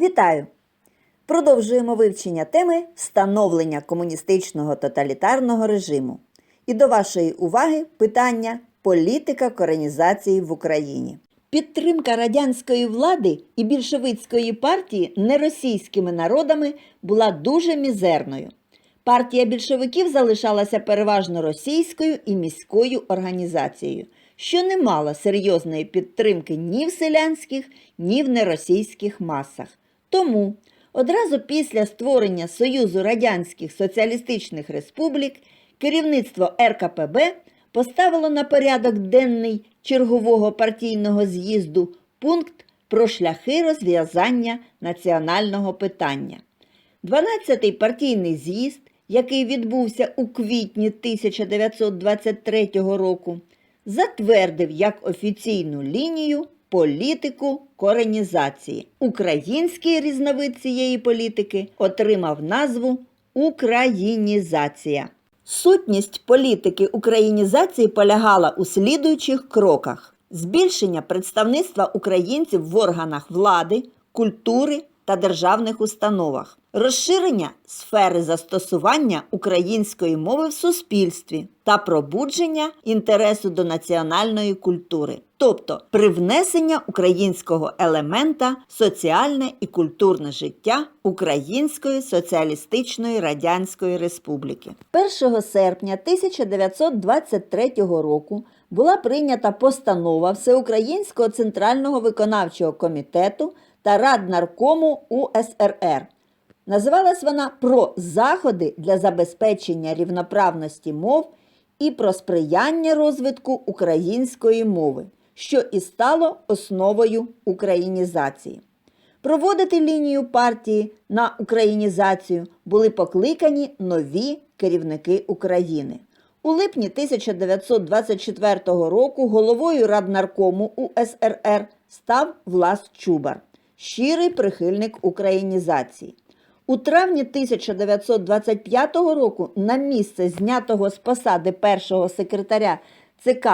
Вітаю! Продовжуємо вивчення теми встановлення комуністичного тоталітарного режиму. І до вашої уваги питання політика коренізації в Україні. Підтримка радянської влади і більшовицької партії неросійськими народами була дуже мізерною. Партія більшовиків залишалася переважно російською і міською організацією, що не мала серйозної підтримки ні в селянських, ні в неросійських масах. Тому одразу після створення Союзу Радянських Соціалістичних Республік керівництво РКПБ поставило на порядок денний чергового партійного з'їзду пункт про шляхи розв'язання національного питання. 12-й партійний з'їзд, який відбувся у квітні 1923 року, затвердив як офіційну лінію політику коренізації. Український різновид цієї політики отримав назву Українізація. Сутність політики українізації полягала у слідуючих кроках: збільшення представництва українців в органах влади, культури та державних установах, розширення сфери застосування української мови в суспільстві та пробудження інтересу до національної культури, тобто привнесення українського елемента соціальне і культурне життя Української соціалістичної радянської республіки. 1 серпня 1923 року була прийнята постанова Всеукраїнського центрального виконавчого комітету та Раднаркому УСРР. Називалась вона про заходи для забезпечення рівноправності мов і про сприяння розвитку української мови, що і стало основою українізації. Проводити лінію партії на українізацію були покликані нові керівники України. У липні 1924 року головою Раднаркому УСРР став Влас Чубар, щирий прихильник українізації. У травні 1925 року на місце знятого з посади першого секретаря ЦК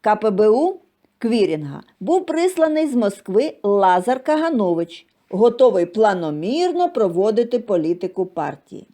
КПБУ Квірінга був присланий з Москви Лазар Каганович, готовий планомірно проводити політику партії.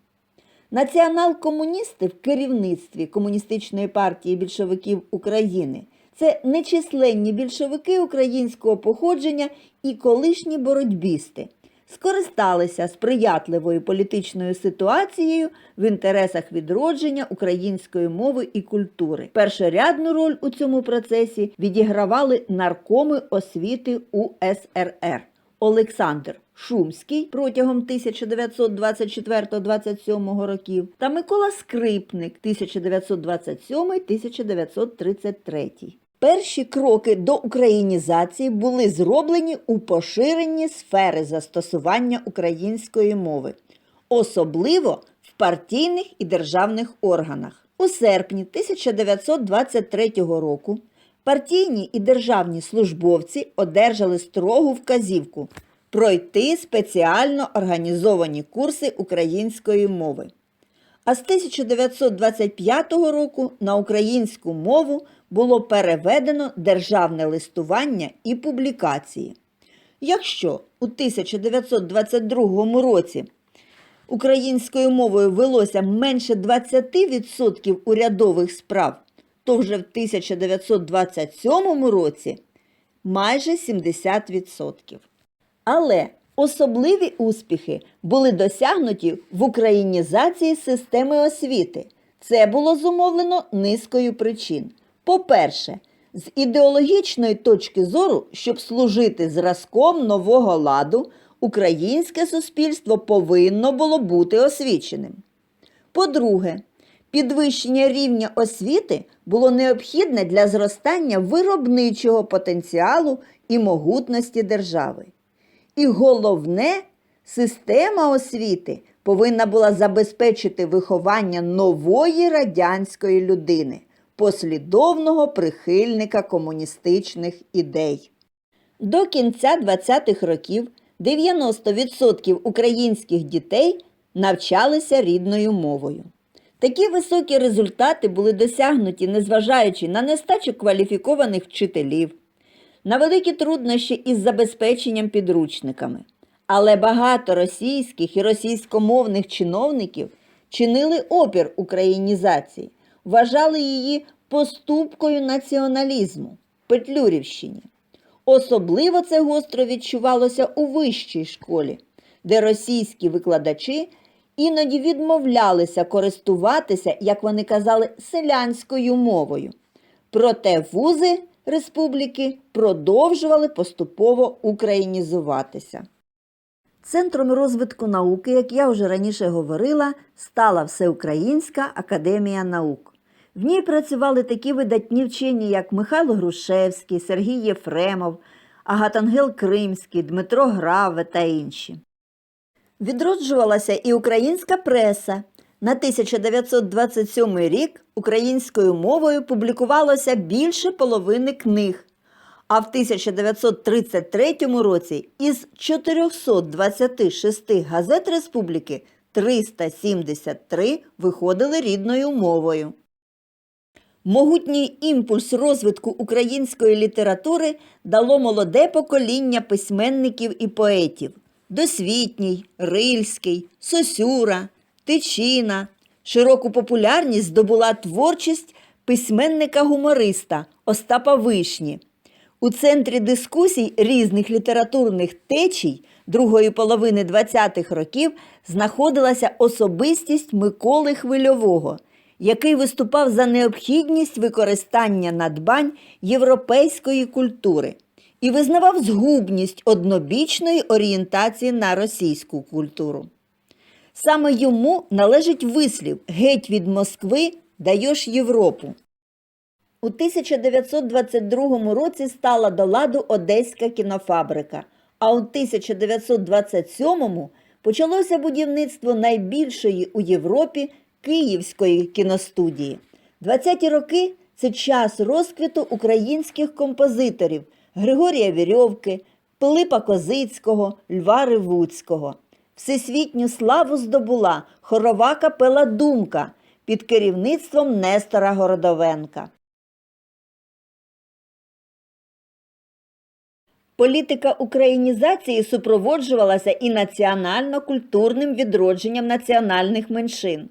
Націонал-комуністи в керівництві Комуністичної партії більшовиків України це нечисленні більшовики українського походження і колишні боротьбісти. Скористалися сприятливою політичною ситуацією в інтересах відродження української мови і культури. Першорядну роль у цьому процесі відігравали наркоми освіти УСРР. Олександр Шумський протягом 1924-27 років та Микола Скрипник 1927-1933. Перші кроки до українізації були зроблені у поширенні сфери застосування української мови, особливо в партійних і державних органах. У серпні 1923 року партійні і державні службовці одержали строгу вказівку пройти спеціально організовані курси української мови. А з 1925 року на українську мову було переведено державне листування і публікації. Якщо у 1922 році українською мовою велося менше 20% урядових справ, то вже в 1927 році майже 70%. Але особливі успіхи були досягнуті в українізації системи освіти. Це було зумовлено низкою причин. По-перше, з ідеологічної точки зору, щоб служити зразком нового ладу, українське суспільство повинно було бути освіченим. По-друге, підвищення рівня освіти було необхідне для зростання виробничого потенціалу і могутності держави. І головне, система освіти повинна була забезпечити виховання нової радянської людини, послідовного прихильника комуністичних ідей. До кінця 20-х років 90% українських дітей навчалися рідною мовою. Такі високі результати були досягнуті, незважаючи на нестачу кваліфікованих вчителів, на великі труднощі із забезпеченням підручниками. Але багато російських і російськомовних чиновників чинили опір українізації, вважали її поступкою націоналізму, Петлюрівщині. Особливо це гостро відчувалося у вищій школі, де російські викладачі іноді відмовлялися користуватися, як вони казали, селянською мовою. Проте вузи республіки продовжували поступово українізуватися. Центром розвитку науки, як я вже раніше говорила, стала Всеукраїнська академія наук. В ній працювали такі видатні вчені, як Михайло Грушевський, Сергій Єфремов, Агатангел Кримський, Дмитро Граве та інші. Відроджувалася і українська преса. На 1927 рік українською мовою публікувалося більше половини книг, а в 1933 році із 426 газет республіки 373 виходили рідною мовою. Могутній імпульс розвитку української літератури дало молоде покоління письменників і поетів Досвітній, Рильський, Сосюра, Тичина. Широку популярність здобула творчість письменника-гумориста Остапа Вишні. У центрі дискусій різних літературних течій другої половини 20-х років знаходилася особистість Миколи Хвильового, який виступав за необхідність використання надбань європейської культури і визнавав згубність однобічної орієнтації на російську культуру. Саме йому належить вислів Геть від Москви даєш Європу. У 1922 році стала до ладу Одеська кінофабрика, а у 1927 почалося будівництво найбільшої у Європі Київської кіностудії. 20-ті роки це час розквіту українських композиторів Григорія Вірьовки, Пилипа Козицького, Льва Ривуцького. Всесвітню славу здобула хорова капела Думка під керівництвом Нестора Городовенка. Політика українізації супроводжувалася і національно-культурним відродженням національних меншин.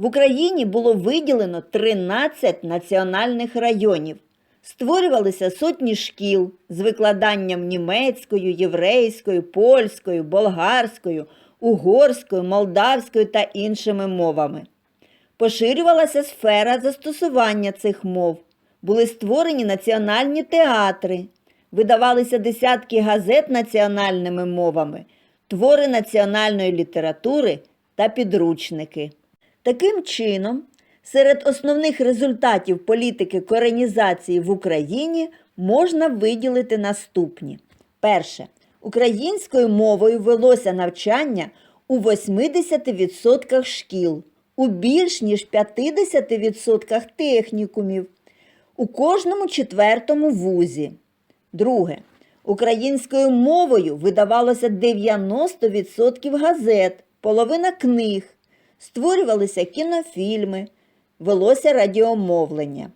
В Україні було виділено 13 національних районів. Створювалися сотні шкіл з викладанням німецькою, єврейською, польською, болгарською, угорською, молдавською та іншими мовами. Поширювалася сфера застосування цих мов. Були створені національні театри, видавалися десятки газет національними мовами, твори національної літератури та підручники. Таким чином, серед основних результатів політики коренізації в Україні можна виділити наступні. Перше. Українською мовою велося навчання у 80% шкіл, у більш ніж 50% технікумів, у кожному четвертому вузі. Друге. Українською мовою видавалося 90% газет, половина книг, створювалися кінофільми, велося радіомовлення.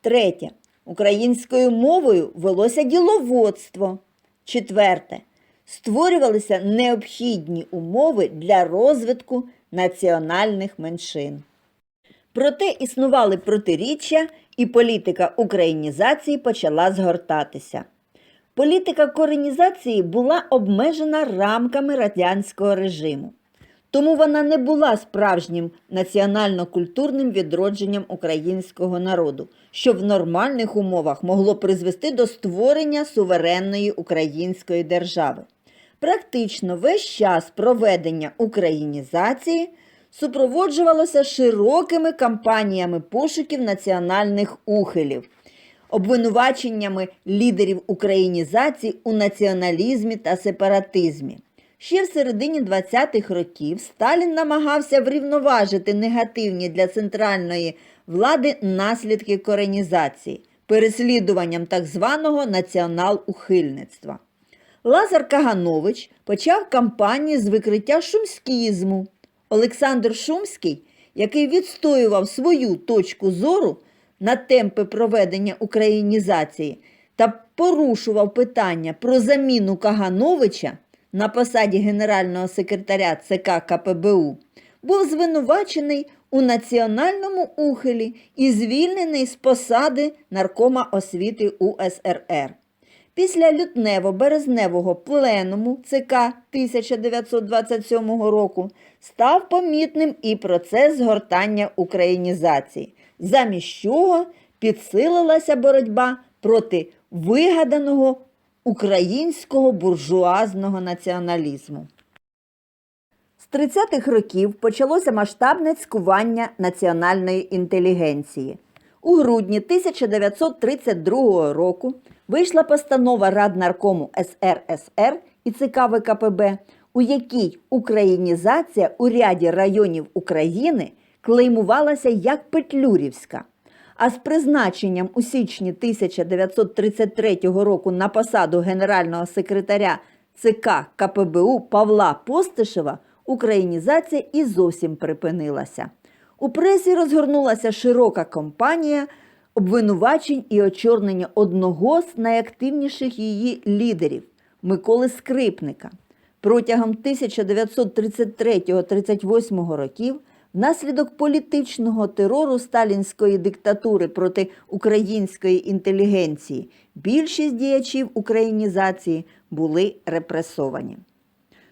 Третє. Українською мовою велося діловодство. Четверте. Створювалися необхідні умови для розвитку національних меншин. Проте існували протиріччя, і політика українізації почала згортатися. Політика коренізації була обмежена рамками радянського режиму, тому вона не була справжнім національно-культурним відродженням українського народу, що в нормальних умовах могло призвести до створення суверенної української держави. Практично весь час проведення українізації супроводжувалося широкими кампаніями пошуків національних ухилів, обвинуваченнями лідерів українізації у націоналізмі та сепаратизмі. Ще в середині 20-х років Сталін намагався врівноважити негативні для центральної влади наслідки коренізації, переслідуванням так званого націонал-ухильництва. Лазар Каганович почав кампанію з викриття шумськізму. Олександр Шумський, який відстоював свою точку зору на темпи проведення українізації та порушував питання про заміну Кагановича, на посаді генерального секретаря ЦК КПБУ, був звинувачений у національному ухилі і звільнений з посади наркома освіти УСРР. Після лютнево-березневого пленуму ЦК 1927 року став помітним і процес згортання українізації, замість чого підсилилася боротьба проти вигаданого українського буржуазного націоналізму. З 30-х років почалося масштабне цькування національної інтелігенції. У грудні 1932 року вийшла постанова Раднаркому СРСР і ЦК ВКПБ, у якій українізація у ряді районів України клеймувалася як Петлюрівська. А з призначенням у січні 1933 року на посаду генерального секретаря ЦК КПБУ Павла Постишева українізація і зовсім припинилася. У пресі розгорнулася широка кампанія обвинувачень і очорнення одного з найактивніших її лідерів Миколи Скрипника. Протягом 1933-38 років внаслідок політичного терору сталінської диктатури проти української інтелігенції більшість діячів українізації були репресовані.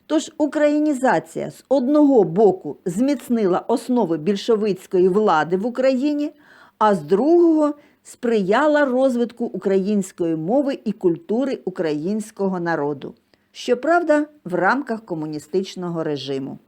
Тож українізація з одного боку зміцнила основи більшовицької влади в Україні, а з другого сприяла розвитку української мови і культури українського народу. Щоправда, в рамках комуністичного режиму.